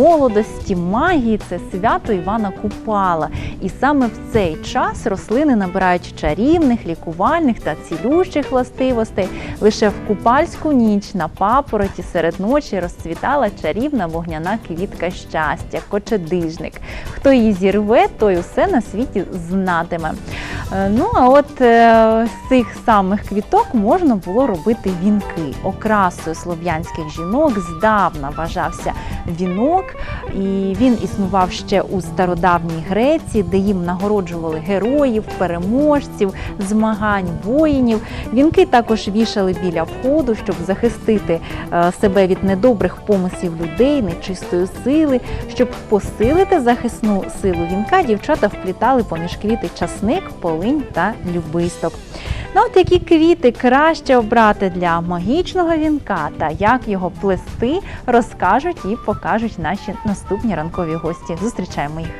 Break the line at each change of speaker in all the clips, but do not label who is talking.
молодості, магії це свято Івана Купала. І саме в цей час рослини набирають чарівних, лікувальних та цілющих властивостей. Лише в купальську ніч на папороті серед ночі розцвітала чарівна вогняна квітка щастя, кочедижник. Хто її зірве, той усе на світі знатиме. Е, Ну а от е, з цих самих квіток можна було робити вінки. Окрасою слов'янських жінок здавна вважався вінок, і він існував ще у стародавній Греції, де їм нагороджували героїв, переможців, змагань, воїнів. Вінки також вішали біля входу, щоб захистити е, себе від недобрих помислів людей, нечистої сили. Щоб посилити захисну силу вінка, дівчата вплітали поміж квіти часник, полинь та любисток. Ну от які квіти краще обрати для магічного вінка та як його плести, розкажуть і покажуть наші наступні ранкові гості. Зустрічаємо їх.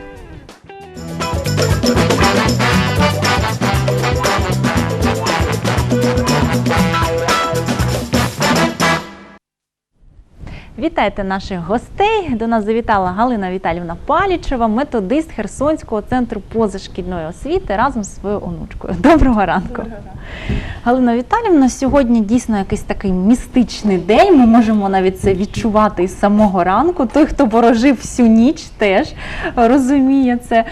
Вітайте наших гостей. До нас завітала Галина Віталівна Палічева, методист Херсонського центру позашкільної освіти разом з своєю онучкою. Доброго ранку. Галина Віталівна, сьогодні дійсно якийсь такий містичний день. Ми можемо навіть це відчувати із самого ранку. Той, хто ворожив всю ніч, теж розуміє це.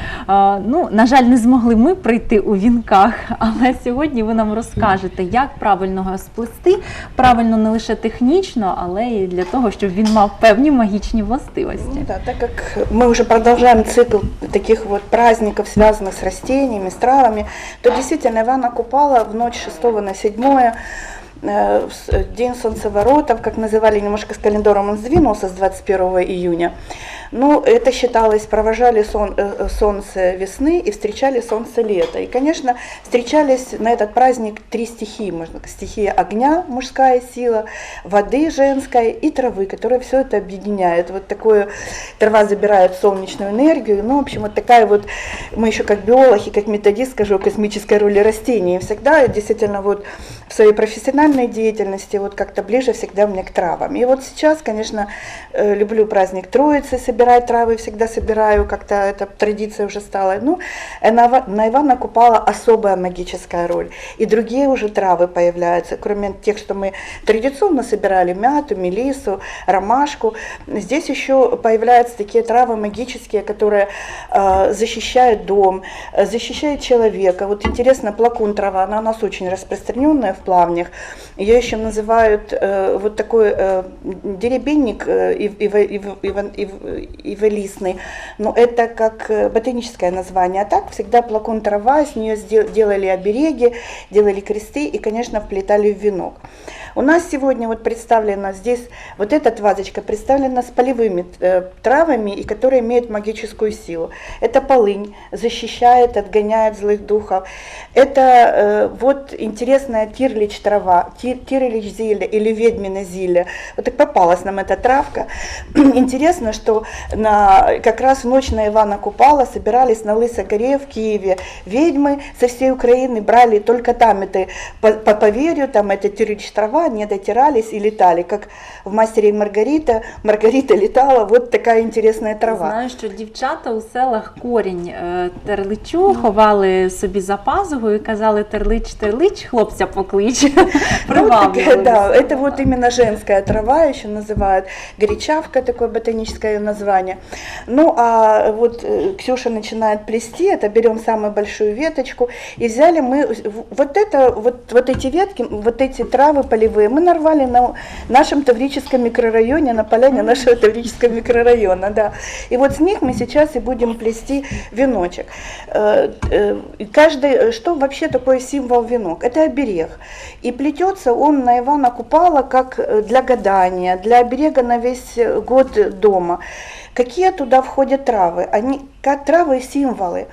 Ну, на жаль, не змогли ми прийти у вінках, але сьогодні ви нам розкажете, як правильно його сплести, правильно не лише технічно, але і для того, щоб він мав певні магічні властивості.
Ну Да, так как мы уже продолжаем цикл таких вот праздников, связанных с растениями, с травами, то действительно Ивана Купала в ночь 6 на 7 э, в с- День солнцеворотов, как называли, немножко с календаром он сдвинулся с 21 июня. Но это считалось, провожали сон- э, э, солнце весны и встречали солнце лета. И, конечно, встречались на этот праздник три стихии. Можно, стихия огня, мужская сила, воды, женская, и травы, которая все это объединяет. Вот такое, трава забирает солнечную энергию. Ну, в общем, вот такая вот, мы еще как биолог и как методист скажу, о космической роли растений. Всегда действительно вот в своей профессиональной деятельности вот как-то ближе всегда мне к травам. И вот сейчас, конечно, э, люблю праздник Троицы, собирать травы всегда собираю, как-то эта традиция уже стала. Ну, э, на, Ива- на Ивана Купала особая магическая роль. И другие уже травы появляются, кроме тех, что мы традиционно собирали, мяту, мелису, ромашку. Здесь еще появляются такие травы магические, которые э, защищают дом, защищают человека. Вот интересно, плакун трава, она у нас очень распространенная в плавнях. Ее еще называют э, вот такой э, деребенник э, ив- ив- ив- ив- ив- иволистный. Но это как э, ботаническое название. А так всегда плакун трава, с нее делали обереги, делали кресты и, конечно, вплетали в венок. У нас сегодня вот представлена здесь, вот эта вазочка представлена с полевыми э, травами, и которые имеют магическую силу. Это полынь, защищает, отгоняет злых духов. Это э, вот интересная тирлич трава, ти- тирлич зелье или ведьмина зелье. Вот так попалась нам эта травка. Интересно, что на, как раз в ночь на Ивана Купала собирались на Лысой горе в Киеве ведьмы со всей Украины, брали только там это по, по поверью, там это тирлич трава, они дотирались и летали, как в «Мастере и Маргарита». Маргарита летала, вот такая интересная трава.
Знаю, що дівчата у селах корінь е, терличу ховали собі за пазухою і казали терлич, терлич, хлопця поклич.
Ну, вот такая,
Приваблювали
да,
до
это вот
слова.
именно женская трава, еще называют горячавка, такое ботаническое ее название. ну, а вот э, Ксюша начинает плести, это берем самую большую веточку, и взяли мы вот это, вот, вот эти ветки, вот эти травы полевые, мы нарвали на нашем Таврическом микрорайоне, на поляне нашего Таврического микрорайона, да. И вот с них мы сейчас и будем плести веночек. Э, э, Каждый, что вообще такое символ венок? Это оберег. И плетется он на Ивана Купала как для гадания, для оберега на весь год дома. Какие туда входят травы? Они как травы символы.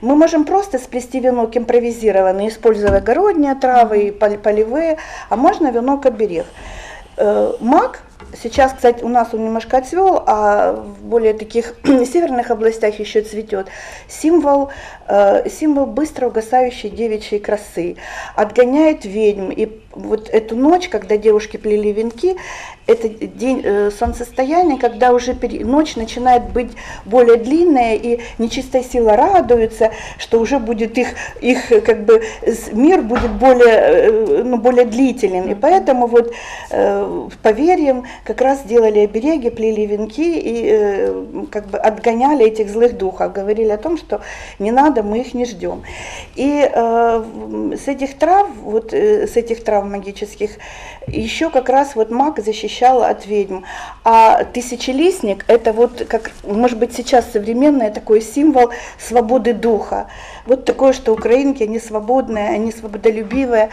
Мы можем просто сплести венок импровизированный, используя огородные травы и пол- полевые, а можно венок оберег. Э, Мак Сейчас, кстати, у нас он немножко отцвел, а в более таких северных областях еще цветет. Символ, э, символ быстро угасающей девичьей красы. Отгоняет ведьм. И вот эту ночь, когда девушки плели венки, это день э, солнцестояния, когда уже пере- ночь начинает быть более длинная, и нечистая сила радуется, что уже будет их, их э, как бы мир будет более, э, ну, более длителен. И поэтому вот э, по как раз делали обереги, плели венки и э, как бы отгоняли этих злых духов, говорили о том, что не надо, мы их не ждем. И э, с этих трав, вот э, с этих трав магических, еще как раз вот маг защищал от ведьм. А тысячелистник это вот как, может быть, сейчас современное такой символ свободы духа. Вот такое, что украинки, они свободные, они свободолюбивые.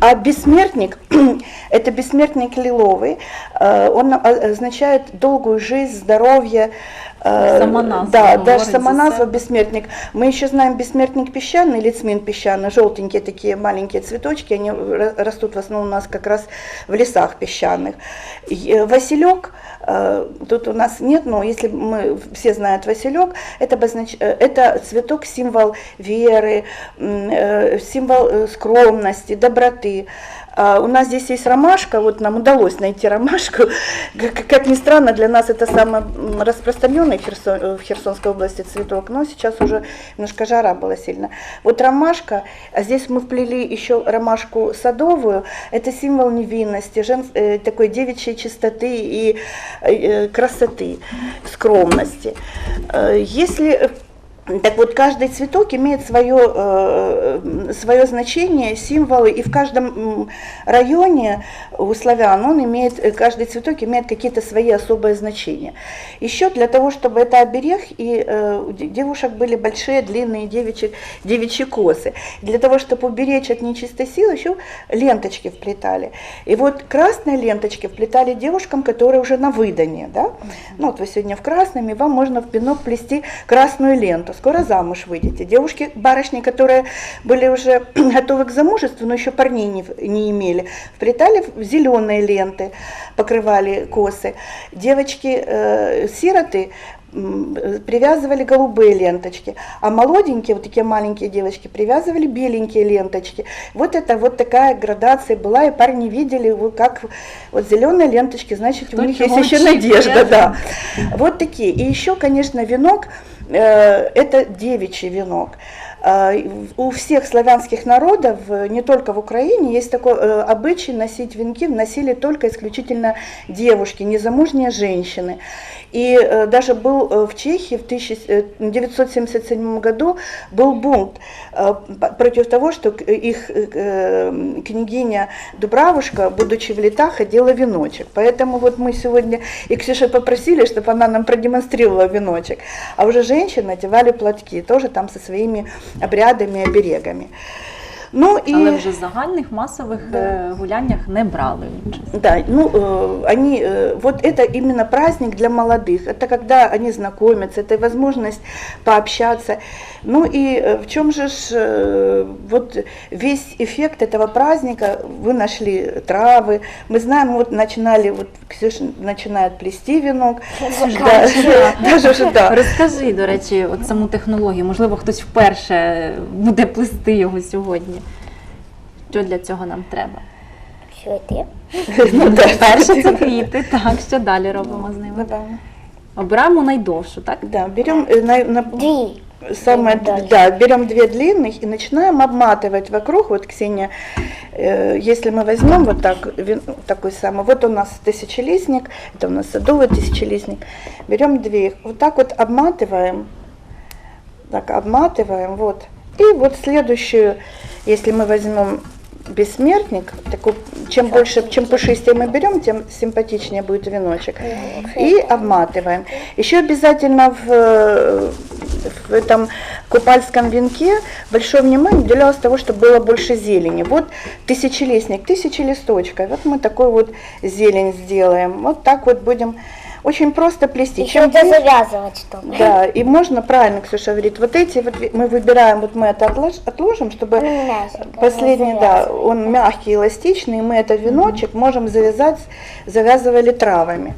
А бессмертник, это бессмертник лиловый, э, он о- означает долгую жизнь, здоровье. э,
Сама назва
Да, даже
за
сама назва
себя.
бессмертник. Мы еще знаем бессмертник песчаный, лицмин песчаный, желтенькие такие маленькие цветочки, они ра- растут в основном у нас как раз в лесах песчаных. Э, Василек, э, тут у нас нет, но если мы все знают Василек, это, обознач- э, это цветок символ веры, э, символ э, скромности, доброты. А У нас здесь есть ромашка, вот нам удалось найти ромашку. Как, ни странно, для нас это самый распространенный э, в Херсонской области цветок, но сейчас уже немножко жара была сильно. Вот ромашка, а здесь мы вплели еще ромашку садовую, это символ невинности, жен, э, такой девичьей чистоты и э, красоты, скромности. Если так вот, каждый цветок имеет свое, э, свое значение, символы, и в каждом районе у славян он имеет, э, каждый цветок имеет какие-то свои особые значения. Еще для того, чтобы это оберег, и э, у де- девушек были большие, длинные девичьи, девичьи косы. Для того, чтобы уберечь от нечистой силы, еще ленточки вплетали. И вот красные ленточки вплетали девушкам, которые уже на выданье, да? Ну вот вы сегодня в красном, и вам можно в пинок плести красную ленту. Скоро замуж выйдете. Девушки, барышни, которые были уже готовы к замужеству, но еще парней не, не имели, вплетали в зеленые ленты, покрывали косы. Девочки, э, привязывали голубые ленточки, а молоденькие, вот такие маленькие девочки, привязывали беленькие ленточки. Вот это вот такая градация была, и парни видели, как вот зеленые ленточки, значит,
Кто
у них есть еще надежда, да. Вот такие. И еще, конечно, венок, это девичий венок. Э, У всех славянских народов, э, не только в Украине, есть такой э, обычай носить венки, носили только исключительно девушки, незамужние женщины. И даже был в Чехии в 1977 году был бунт против того, что их княгиня Дубравушка, будучи в летах, ходила веночек. Поэтому вот мы сегодня и Ксюша попросили, чтобы она нам продемонстрировала веночек. А уже женщины надевали платки, тоже там со своими обрядами, оберегами. Ну и...
Але вже в загальних масових е, гуляннях не брали участь.
Да, ну, э, они, э, вот это именно праздник для молодых, это когда они знакомятся, это возможность пообщаться. Ну и э, в чем же ж, э, вот весь эффект этого праздника, вы нашли травы, мы знаем, вот начинали, вот Ксюша начинает плести венок, да, даже же, да.
Розкажи, до речі, от саму технологію. Можливо, хтось вперше буде плести його сьогодні. Що для цього нам треба?
Цветы.
Ну, да.
Перше це квіти, так, що далі робимо з
Ну,
ними?
да.
Обираємо найдовшу, так?
Да, берем э, на, на-
Две.
Самое,
Дальше.
да, берем две длинных и начинаем обматывать вокруг. Вот, Ксения, э, если мы возьмем вот так, вин- такой самый, вот у нас тысячелистник, это у нас садовый тысячелистник, берем две их, вот так вот обматываем, так обматываем, вот. И вот следующую, если мы возьмем бессмертник, такой, чем больше, чем пушистее мы берем, тем симпатичнее будет веночек. И обматываем. Еще обязательно в, в этом купальском венке большое внимание уделялось того, чтобы было больше зелени. Вот тысячелистник, тысячи листочков. Вот мы такой вот зелень сделаем. Вот так вот будем очень просто плести.
Еще
Чем
завязывать, чтобы.
да, и можно, правильно Ксюша говорит, вот эти вот мы выбираем, вот мы это отлож- отложим, чтобы
Он мягенький,
последний, да, он мягкий, эластичный, и мы этот веночек можем завязать, завязывали травами.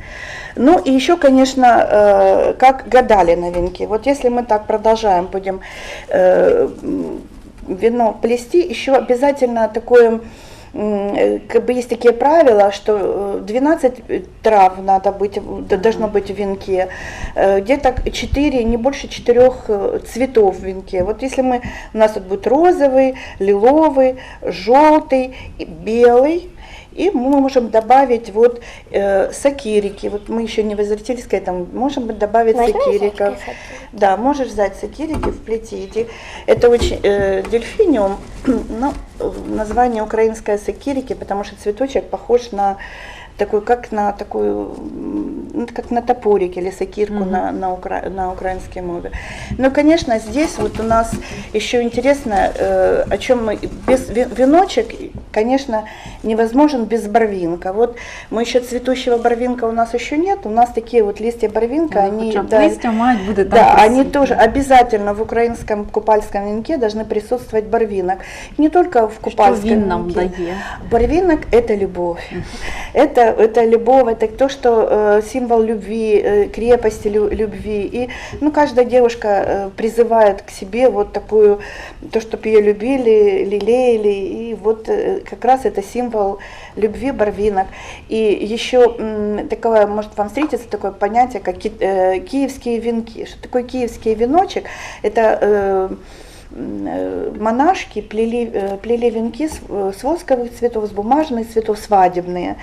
Ну и еще, конечно, э, как гадали на венке. Вот если мы так продолжаем, будем э, вино плести, еще обязательно такое как бы есть такие правила, что э, 12 трав надо быть, должно быть в венке, э, где-то 4, не больше 4 цветов в венке. Вот если мы, у нас тут будет розовый, лиловый, желтый, белый, и мы можем добавить вот э, сакирики. Вот мы еще не возвратились к этому. Можем добавить
Можно
сакириков.
сакирики?
Да, можешь взять сакирики, вплетите. Это очень э, дельфиниум, ну, э, название украинское сакирики, потому что цветочек похож на такой, как на такую, ну, как на топорик или сакирку на, на, укра- на украинской мове. Но, конечно, здесь вот у нас еще интересно, э, о чем мы, без веночек, конечно, невозможен без барвинка. Вот мы еще цветущего барвинка у нас еще нет, у нас такие вот листья барвинка, они,
Хоча б
да,
листя мають бути там
да, они
присутні.
тоже обязательно в украинском купальском венке должны присутствовать барвинок. Не только в
Що
купальском
він нам
венке.
дає?
Барвинок – это любовь. Это, это любовь, это то, что э, символ любви, э, крепости лю- любви. И ну, каждая девушка э, призывает к себе вот такую, то, чтобы ее любили, лелеяли. И вот э, как раз это символ любви барвинок. И еще такое, может вам встретиться такое понятие, как э, киевские венки. Что такое киевский веночек? Это э, монашки плели, э, плели венки с, э, с восковых цветов, с бумажных цветов, свадебные,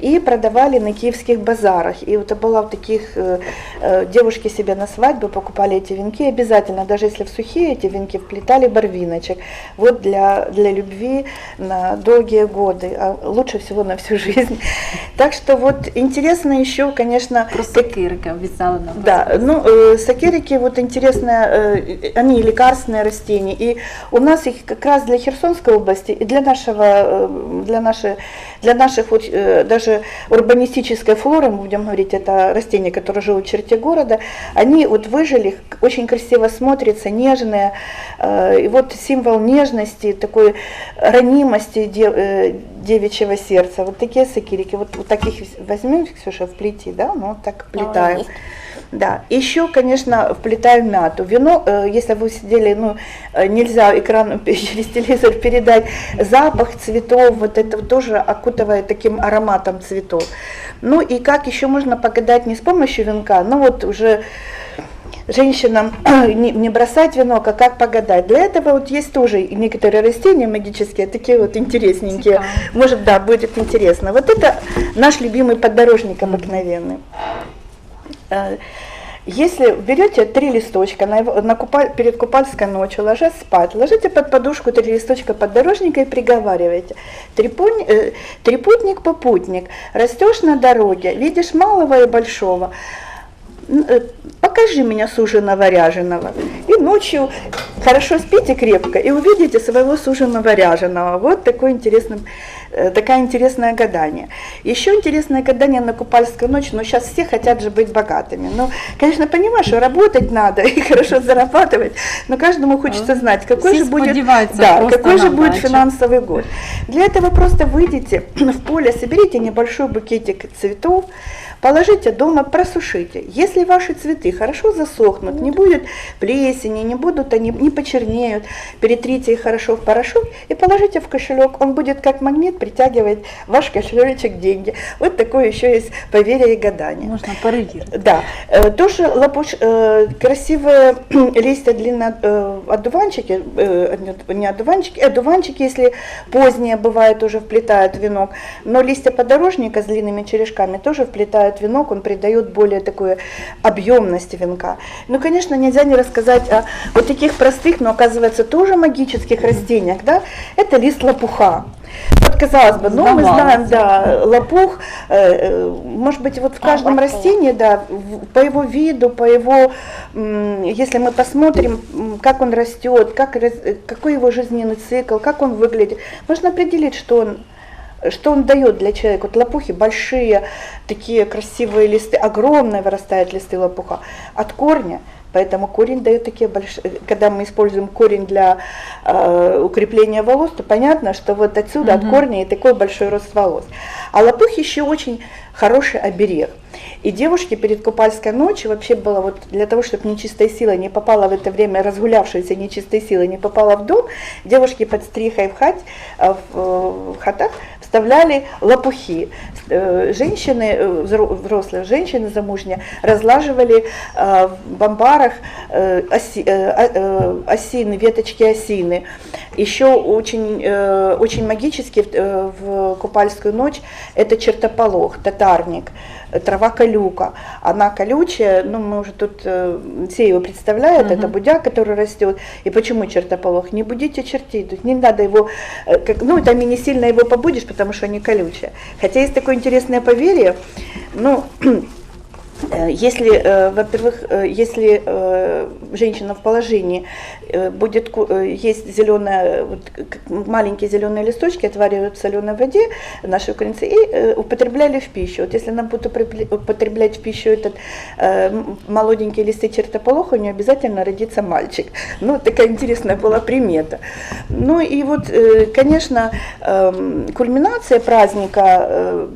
и продавали на киевских базарах. И вот это было в таких, э, э, девушки себе на свадьбу покупали эти венки, обязательно, даже если в сухие эти венки, вплетали барвиночек. Вот для, для любви на долгие годы, а лучше всего на всю жизнь. Так что вот интересно еще, конечно,
Про сокирки обіцяли нам.
да, ну, э, сакирики, вот интересно, э, они лекарственные растения, и у нас их как раз для Херсонской области и для нашего, э, для нашей, для наших вот э, даже урбанистической флоры, мы будем говорить, это растения, которые живут в черте города, они вот выжили, очень красиво смотрятся, нежные, э, и вот символ нежности, такой ранимости дев- девичьего сердца, вот такие сакирики, вот, вот таких возьмем, Ксюша, вплети, да, ну вот так вплетаем.
есть.
Да, еще, конечно, вплетаю мяту. Вино, э, если вы сидели, ну, э, нельзя экран через телевизор передать, запах цветов, вот это тоже окутывает таким ароматом цветов. Ну и как еще можно погадать не с помощью венка, ну вот уже женщинам не, бросать венок, а как погадать. Для этого вот есть тоже некоторые растения магические, такие вот интересненькие.
Цікаво.
Может, да, будет интересно. Вот это наш любимый поддорожник обыкновенный. Э, Если берете три листочка на на купа- перед купальской ночью, ложась спать, ложите под подушку три листочка поддорожника и приговариваете. Трипунь- э, попутник, растешь на дороге, видишь малого и большого, покажи меня суженого ряженого. И ночью хорошо спите крепко и увидите своего суженого ряженого. Вот такой интересный, э, такая интересное гадание. Еще интересное гадание на Купальскую ночь, но сейчас все хотят же быть богатыми. Ну, конечно, понимаю, что работать надо и хорошо зарабатывать, но каждому хочется знать, какой
Все
же будет, да, какой же будет финансовый год. Для этого просто выйдите в поле, соберите небольшой букетик цветов, положите дома, просушите. Если ваши цветы хорошо засохнут, не будет плесени, не будут они, не почернеют, перетрите их хорошо в порошок и положите в кошелек. Он будет как магнит притягивать ваш кошелечек деньги. Вот такое еще есть поверье и гадание.
Можна перевірити.
Да, э, тоже лопуш, э, красивые листья длинно э, одуванчики, не одуванчики, одуванчики, если поздние бывает, тоже вплетают венок, но листья подорожника с длинными черешками тоже вплетают венок, он придает более такую объемность венка. Ну, конечно, нельзя не рассказать о вот таких простых, но оказывается тоже магических растениях, да, это лист лопуха. Вот казалось бы, ну мы знаем, да, лопух, э, э, может быть, вот в каждом
вот
растении, да, по его виду, по его, если мы посмотрим, как он растет, как, э, какой его жизненный цикл, как он выглядит, можно определить, что он что он дает для человека? Вот лопухи большие, такие красивые листы, огромные вырастают листы лопуха. От корня Поэтому корень дает такие большие, когда мы используем корень для э, укрепления волос, то понятно, что вот отсюда, от
Мгм.
корня и такой большой рост волос. А лопух еще очень хороший оберег. И девушке перед купальской ночью вообще было вот для того, чтобы нечистая сила не попала в это время, разгулявшаяся нечистая сила не попала в дом, девушки под стрихой в, хать, э, в, э, в хатах вставляли лопухи. Э, Женщины, э, взро- взрослые женщины замужние, разлаживали э, в бомбарах э, оси- э, а- э, осины, веточки осины. Еще очень, э, очень магически в, э, купальскую ночь это чертополох, татарник, трава колюка. Она колючая, ну мы уже тут э, все его представляют, это
Мгм.
будяк, который растет. И почему чертополох? Не будите чертей, не надо его, как, ну там и не сильно его побудешь, потому что они колючие. Хотя есть такое интересное поверье, ну Если, э, во-первых, э, если э, женщина в положении э, будет э, есть зеленые, вот, маленькие зеленые листочки, отваривают в соленой воде наши украинцы и э, употребляли в пищу. Вот если будут употребля- употреблять в пищу этот э, м- молоденькие листы чертополоха, у нее обязательно родится мальчик. Ну, такая интересная была примета. Ну и вот, э, конечно, эм, кульминация праздника э,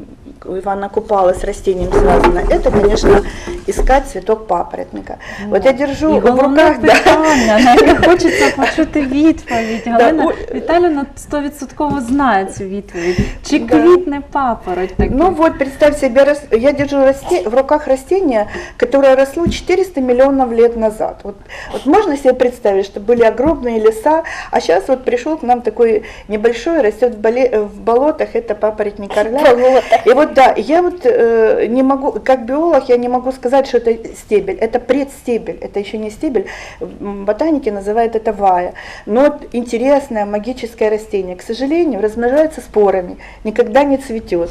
у Ивана Купала с растением связано, это, конечно, искать цветок папоротника. Вот я держу
І
в
головне
руках, да,
питання, на яке хочеться почути відповідь. Галина
ой.
Віталіївна стовідсотково знає цю відповідь. Чи
Да.
квітне папороть таки?
Ну вот, представь себе, рас- я держу расте- в руках растение, которое росло 400 миллионов лет назад. Вот, вот можно себе представить, что были огромные леса, а сейчас вот пришел к нам такой небольшой, растет в, боле- в болотах, это папоротник орля.
Болото.
И вот да, я вот э, не могу, как биолог, я не могу сказать, что это стебель, это предстебель, это еще не стебель, ботаники называют это вая. Но интересное магическое растение, к сожалению, размножается спорами, никогда не цветет.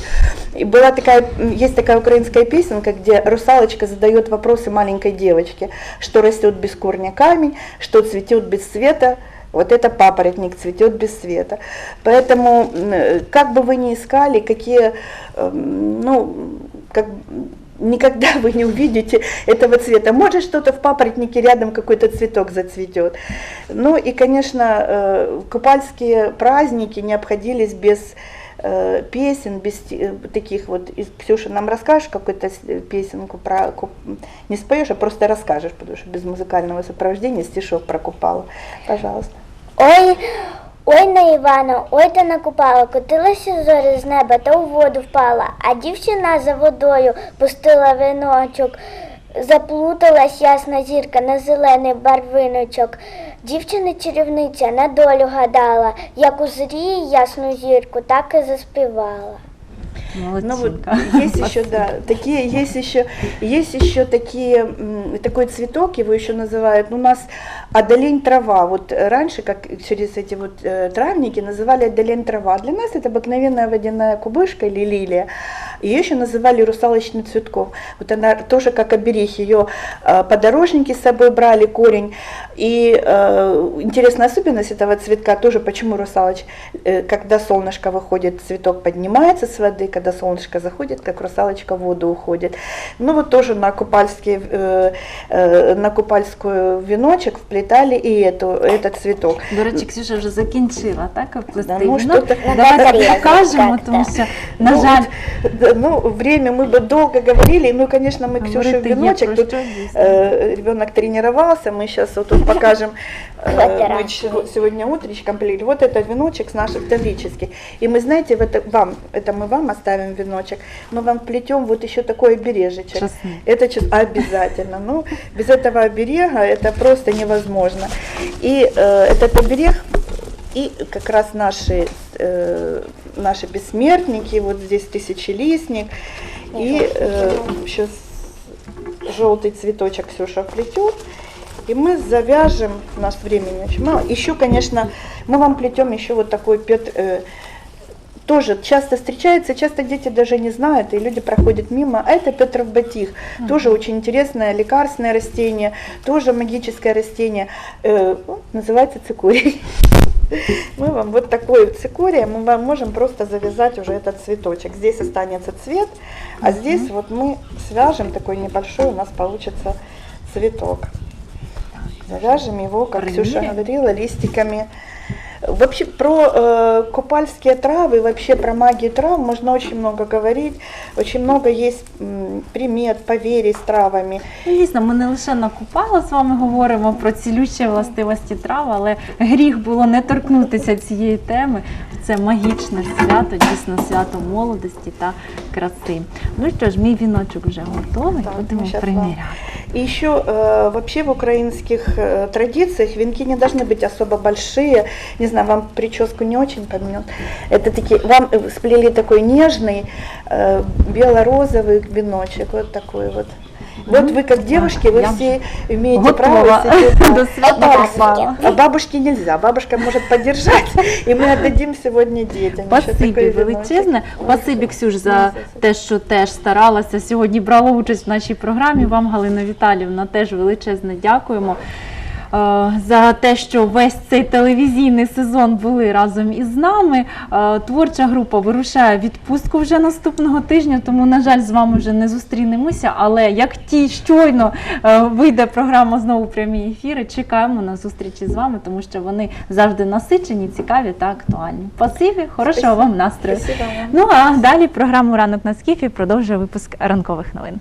И была такая, есть такая украинская песенка, где русалочка задает вопросы маленькой девочке, что растет без корня камень, что цветет без цвета, вот это папоротник цветет без света. Поэтому, э, как бы вы ни искали, какие, эм, ну, как никогда вы не увидите этого цвета. Может, что-то в папоротнике рядом какой-то цветок зацветет. Ну и, конечно, э, купальские праздники не обходились без э, песен, без э, таких вот, Ксюша, нам расскажешь какую-то песенку про, не споешь, а просто расскажешь, потому что без музыкального сопровождения стишок про купала. Пожалуйста.
Ой, ой на Івана, ой та накупала, котилася зорі з неба та у воду впала, а дівчина за водою пустила виночок, Заплуталась ясна зірка на зелений барвиночок. Дівчина чарівниця на долю гадала, як узріє ясну зірку, так і заспівала.
Ну вот есть еще, да, такие, есть еще, есть еще такие, такой цветок, его еще называют, ну, у нас одолень трава, вот раньше, как через эти вот э, травники называли одолень трава, для нас это обыкновенная водяная кубышка или лилия, ее еще называли русалочным цветком, вот она тоже как оберег, ее э, подорожники с собой брали, корень, и э, интересная особенность этого цветка тоже, почему русалоч, когда солнышко выходит, цветок поднимается с воды, когда солнышко заходит, как русалочка в воду уходит. Ну вот тоже на купальский, э, э, на купальскую веночек вплетали и эту, этот цветок.
До речі, Ксюша вже закінчила, так, плести
Да, ну,
вінок?
что-то-
Давайте
Надрезала
покажемо,
как-то.
тому що, на
Ну,
жаль,
Да, Ну, время мы бы долго говорили, ну, конечно, мы Ксюше
є
веночек, тут э, ребенок тренировался, мы сейчас вот тут покажем, э, мы сегодня утречком плели, вот этот веночек с наших таврических. И мы, знаете, в это, вам, это мы вам оставим веночек, мы вам плетем вот еще такой обережечек.
Честно.
Это обязательно. Ну, без этого оберега это просто невозможно. И э, этот оберег, и как раз наши, э, наши бессмертники, вот здесь тысячелистник, и сейчас желтый цветочек Ксюша плетет. И мы завяжем, у нас времени очень мало. Еще, конечно, мы вам плетем еще вот такой пет, э, тоже часто встречается, часто дети даже не знают, и люди проходят мимо. А это Петров батих, тоже очень интересное лекарственное растение, тоже магическое растение, э, ну, называется цикорий. Мы вам вот такой цикория, мы вам можем просто завязать уже этот цветочек. Здесь останется цвет, а здесь вот мы свяжем такой небольшой, у нас получится цветок. Завяжем его, как Ксюша говорила, листиками. Вообще про э, купальские травы, вообще про магию трав можно очень много говорить. Очень много есть м, примет, поверий с травами.
Ну, Дійсно, ми не лише на Купала з вами говоримо про цілющі властивості трав, але гріх було не торкнутися цієї теми. Це магічне свято, дійсно свято молодості та краси. Ну що ж, мій віночок вже готовий,
Так,
будемо
ми щас
приміряти.
И еще э, вообще в украинских э, традициях венки не должны быть особо большие. Не знаю, вам прическу не очень поменял. Это такие, вам сплели такой нежный э, бело-розовый веночек, вот такой вот. Вот вы как девушки, вы
я
все имеете право
Готова
себе
до
так.
свята
А
попала.
А бабушке нельзя, бабушка может поддержать, и мы отдадим сегодня детям. Еще
Спасибі
такой веночек.
величезне. Спасибі, Ксюш, за те, що теж старалася сьогодні брала участь в нашій програмі. Вам, Галина Віталівна, теж величезне дякуємо. е, За те, що весь цей телевізійний сезон були разом із нами. Е, Творча група вирушає відпустку вже наступного тижня, тому, на жаль, з вами вже не зустрінемося. Але як ті щойно е, вийде програма знову прямі ефіри, чекаємо на зустрічі з вами, тому що вони завжди насичені, цікаві та актуальні. Спасибі, хорошого вам настрою.
Спасибо.
Ну а далі програму Ранок на Скіфі продовжує випуск ранкових новин.